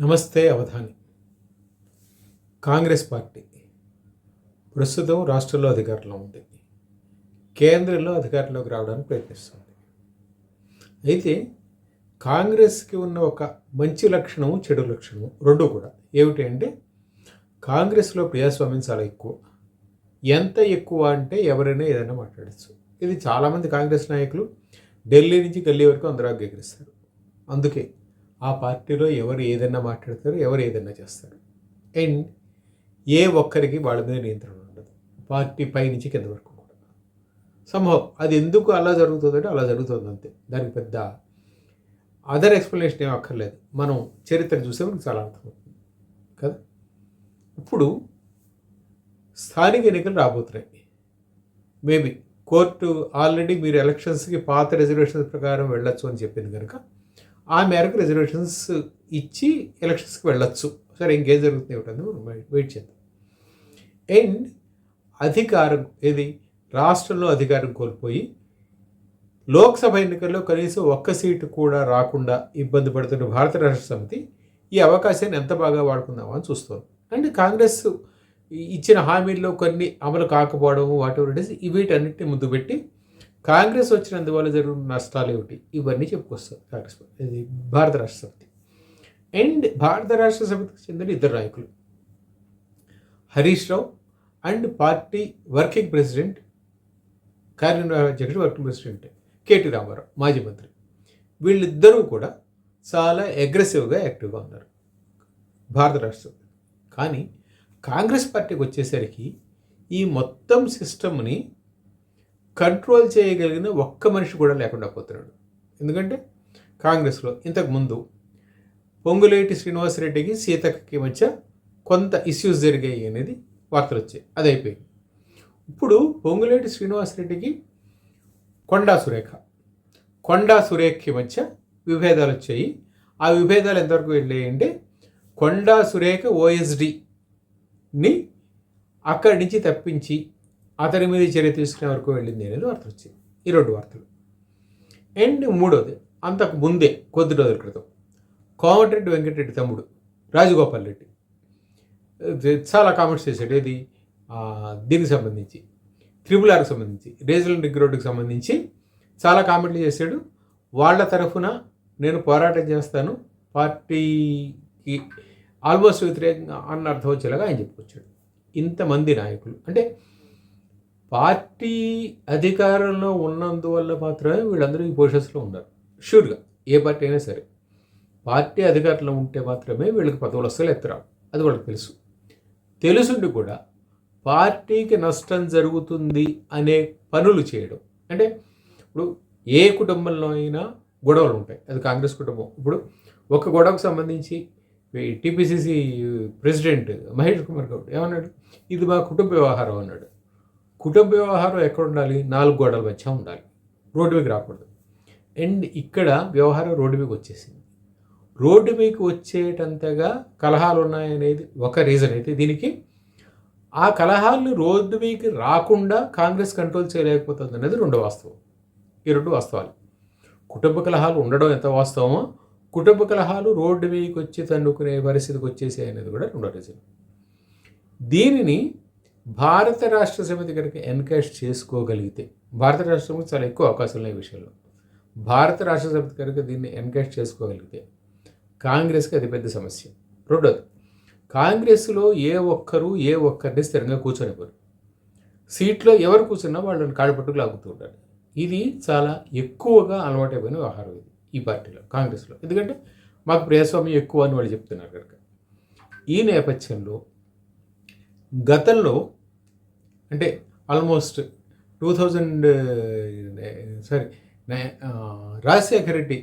నమస్తే అవధాని. కాంగ్రెస్ పార్టీ ప్రస్తుతం రాష్ట్రంలో అధికారంలో ఉంది. కేంద్రంలో అధికారంలోకి రావడానికి ప్రయత్నిస్తుంది. అయితే కాంగ్రెస్కి ఉన్న ఒక మంచి లక్షణము చెడు లక్షణము రెండు కూడా. ఏమిటి అంటే కాంగ్రెస్లో ప్రజాస్వామ్యం చాలా ఎక్కువ. ఎంత ఎక్కువ అంటే ఎవరైనా ఏదైనా మాట్లాడచ్చు. ఇది చాలామంది కాంగ్రెస్ నాయకులు ఢిల్లీ నుంచి గల్లీ వరకు అందరూ అంగీకరిస్తారు. అందుకే ఆ పార్టీలో ఎవరు ఏదైనా మాట్లాడతారు ఎవరు ఏదైనా చేస్తారు. అండ్ ఏ ఒక్కరికి వాళ్ళ మీద నియంత్రణ ఉండదు. పార్టీ పై నుంచి కింద వరకు కూడా సంభవం అది ఎందుకు అలా జరుగుతుందంటే అలా జరుగుతుంది అంతే. దానికి పెద్ద అదర్ ఎక్స్ప్లెనేషన్ ఏం అక్కర్లేదు. మనం చరిత్ర చూస్తే మనకు చాలా అర్థమవుతుంది. కదా? ఇప్పుడు స్థానిక ఎన్నికలు రాబోతున్నాయి. మేబీ కోర్టు ఆల్రెడీ మీరు ఎలక్షన్స్కి పాత రిజర్వేషన్స్ ప్రకారం వెళ్ళొచ్చు అని చెప్పింది కనుక ఆ మేరకు రిజర్వేషన్స్ ఇచ్చి ఎలక్షన్స్కి వెళ్ళొచ్చు. సరే ఇంకేం జరుగుతుంది ఏమిటంది మనం వెయిట్ చేద్దాం. అండ్ అధికారం ఏది? రాష్ట్రంలో అధికారం కోల్పోయి లోక్సభ ఎన్నికల్లో కనీసం ఒక్క సీటు కూడా రాకుండా ఇబ్బంది పడుతున్న భారత రాష్ట్ర సమితి ఈ అవకాశాన్ని ఎంత బాగా వాడుకుందామో అని చూస్తుంది. అండ్ కాంగ్రెస్ ఇచ్చిన హామీల్లో కొన్ని అమలు కాకపోవడం వాటి వీటన్నిటిని ముందు పెట్టి కాంగ్రెస్ వచ్చినందువల్ల జరుగుతున్న నష్టాలు ఏమిటి? ఇవన్నీ చెప్పుకొస్తారు కాంగ్రెస్ ఇది భారత రాష్ట్ర సమితి. అండ్ భారత రాష్ట్ర సమితికి చెందిన ఇద్దరు నాయకులు. Harish Rao and party working president కార్యనిర్వాహక అధ్యక్షుడు వర్కింగ్ ప్రెసిడెంట్ కేటీ రామారావు మాజీ మంత్రి. వీళ్ళిద్దరూ కూడా చాలా అగ్రెసివ్గా యాక్టివ్గా ఉన్నారు భారత రాష్ట్ర కానీ కాంగ్రెస్ పార్టీకి వచ్చేసరికి ఈ మొత్తం సిస్టమ్ని కంట్రోల్ చేయగలిగిన ఒక్క మనిషి కూడా లేకుండా పోతున్నాడు. ఎందుకంటే కాంగ్రెస్లో ఇంతకుముందు పొంగులేటి శ్రీనివాసరెడ్డికి సీతక్కకి మధ్య కొంత ఇష్యూస్ జరిగాయి అనేది వార్తలు వచ్చాయి. అది అయిపోయింది. ఇప్పుడు పొంగులేటి శ్రీనివాసరెడ్డికి కొండా సురేఖ కొండా సురేఖకి మధ్య విభేదాలు వచ్చాయి. ఆ విభేదాలు ఎంతవరకు వెళ్ళాయి అంటే కొండా సురేఖ ఓఎస్డిని అక్కడి నుంచి తప్పించి అతని మీద చర్య తీసుకునే వరకు వెళ్ళింది అనేది వార్త వచ్చింది. ఈ రెండు వార్తలు. అండ్ మూడోది అంతకు ముందే కొద్ది రోజుల క్రితం కోమటిరెడ్డి వెంకటరెడ్డి తమ్ముడు రాజగోపాల్ రెడ్డి. చాలా కామెంట్స్ చేశాడు. ఏది? దీనికి సంబంధించి త్రిబుల్ ఆర్కి సంబంధించి రీజనల్ రింగ్ రోడ్డుకి సంబంధించి చాలా కామెంట్లు చేశాడు. వాళ్ళ తరఫున నేను పోరాటం చేస్తాను. పార్టీకి ఆల్మోస్ట్ వ్యతిరేకంగా అన్న అర్థం వచ్చేలాగా ఆయన చెప్పుకొచ్చాడు. ఇంతమంది నాయకులు. అంటే పార్టీ అధికారంలో ఉన్నందువల్ల మాత్రమే వీళ్ళందరూ ఈ పొజిషన్స్లో ఉన్నారు. షూర్గా ఏ పార్టీ అయినా సరే. పార్టీ అధికారంలో ఉంటే మాత్రమే వీళ్ళకి పదవులు వస్తే ఎత్తరావు. అది వాళ్ళకి తెలుసు. తెలుసుండి కూడా పార్టీకి నష్టం జరుగుతుంది అనే పనులు చేయడం. అంటే ఇప్పుడు ఏ కుటుంబంలో అయినా గొడవలు ఉంటాయి. అది కాంగ్రెస్ కుటుంబం. ఇప్పుడు ఒక గొడవకు సంబంధించి టీపీసీసీ ప్రెసిడెంట్ మహేష్ కుమార్ గౌడ్ ఏమన్నాడు? ఇది మా కుటుంబ వ్యవహారం అన్నాడు. కుటుంబ వ్యవహారం ఎక్కడ ఉండాలి? నాలుగు గోడల మధ్య ఉండాలి. రోడ్డు మీకు రాకూడదు. అండ్ ఇక్కడ వ్యవహారం రోడ్డు మీకు వచ్చేసింది. రోడ్డు మీకు వచ్చేటంతగా కలహాలు ఉన్నాయనేది ఒక రీజన్ అయితే దీనికి. ఆ కలహాలు రోడ్డు మీకు రాకుండా కాంగ్రెస్ కంట్రోల్ చేయలేకపోతుంది అనేది రెండు వాస్తవం. ఈ రెండు వాస్తవాలు. కుటుంబ కలహాలు ఉండడం ఎంత వాస్తవమో కుటుంబ కలహాలు రోడ్డు మీకు వచ్చి తన్నుకునే పరిస్థితికి వచ్చేసాయి అనేది కూడా రెండో రీజన్. దీనిని భారత రాష్ట్ర సమితి కనుక ఎన్కరేజ్ చేసుకోగలిగితే భారత రాష్ట్ర సమితి చాలా ఎక్కువ అవకాశాలు ఉన్నాయి ఈ విషయంలో. భారత రాష్ట్ర సమితి కనుక దీన్ని ఎన్కరేజ్ చేసుకోగలిగితే కాంగ్రెస్కి అది పెద్ద సమస్య. రెండోది కాంగ్రెస్లో ఏ ఒక్కరు ఏ ఒక్కరిని స్థిరంగా కూర్చొనివ్వరు. సీట్లో ఎవరు కూర్చున్నా వాళ్ళని కాళ్ళపట్టుకు లాగుతూ ఉంటారు ఇది చాలా ఎక్కువగా అలవాటైపోయిన వ్యవహారం ఇది ఈ పార్టీలో కాంగ్రెస్లో. ఎందుకంటే మాకు ప్రజాస్వామ్యం ఎక్కువ అని వాళ్ళు చెప్తున్నారు కనుక. ఈ నేపథ్యంలో గతంలో అంటే almost two thousand sorry Rajasekhara Reddy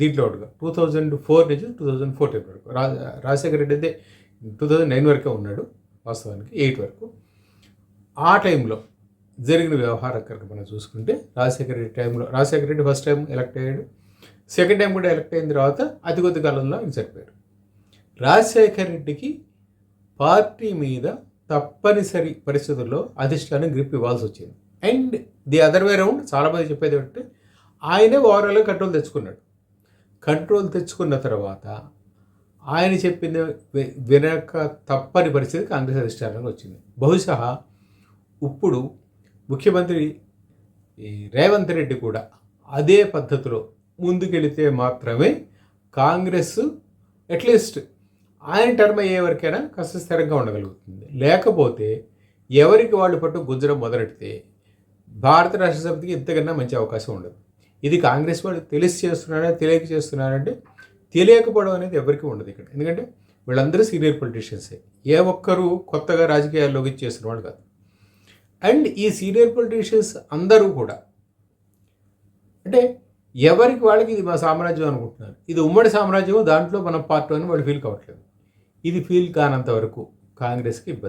దీంట్లో ఒకటిగా. టూ థౌజండ్ ఫోర్ నుంచి టూ థౌజండ్ ఫోర్టీన్ వరకు. రా రాజశేఖర రెడ్డి అయితే టూ థౌజండ్ నైన్ వరకే ఉన్నాడు వాస్తవానికి ఎయిట్ వరకు. ఆ టైంలో జరిగిన వ్యవహారం కనుక మనం చూసుకుంటే రాజశేఖర రెడ్డి టైంలో Rajasekhara Reddy first time elect అయ్యాడు. సెకండ్ టైం కూడా ఎలక్ట్ అయిన తర్వాత అతి కొద్ది కాలంలో ఆయన చనిపోయాడు రాజశేఖర రెడ్డికి పార్టీ మీద తప్పనిసరి పరిస్థితుల్లో అధిష్టానం గ్రిప్ ఇవ్వాల్సి వచ్చింది. And the other way round చాలామంది చెప్పేది ఏంటంటే ఆయనే ఓవరాల్గా కంట్రోల్ తెచ్చుకున్నాడు. కంట్రోల్ తెచ్చుకున్న తర్వాత ఆయన చెప్పింది వినక తప్పని పరిస్థితి కాంగ్రెస్ అధిష్టానంలో వచ్చింది. బహుశా ఇప్పుడు ముఖ్యమంత్రి ఈ రేవంత్ రెడ్డి కూడా అదే పద్ధతిలో ముందుకెళితే మాత్రమే కాంగ్రెస్ అట్లీస్ట్ ఆయన టర్మ్ అయ్యే వరకైనా కాస్త స్థిరంగా ఉండగలుగుతుంది. లేకపోతే ఎవరికి వాళ్ళు పట్టు గుంజడం మొదలెడితే భారత రాష్ట్ర ఇంతకన్నా మంచి అవకాశం ఉండదు. ఇది కాంగ్రెస్ వాళ్ళు తెలిసి చేస్తున్నారా తెలియక చేస్తున్నారంటే తెలియకపోవడం అనేది ఎవరికి ఉండదు ఇక్కడ. ఎందుకంటే వీళ్ళందరూ సీనియర్ పొలిటీషియన్సే. ఏ ఒక్కరూ కొత్తగా రాజకీయాల్లోకి చేసిన వాళ్ళు కాదు. అండ్ ఈ సీనియర్ పొలిటీషియన్స్ అందరూ కూడా అంటే ఎవరికి వాళ్ళకి ఇది మా సామ్రాజ్యం అనుకుంటున్నారు. ఇది ఉమ్మడి సామ్రాజ్యం దాంట్లో మనం పార్ట్ అని వాళ్ళు ఫీల్ కావట్లేదు. ఇది ఫీల్ కానంత వరకు కాంగ్రెస్కి ఇబ్బంది.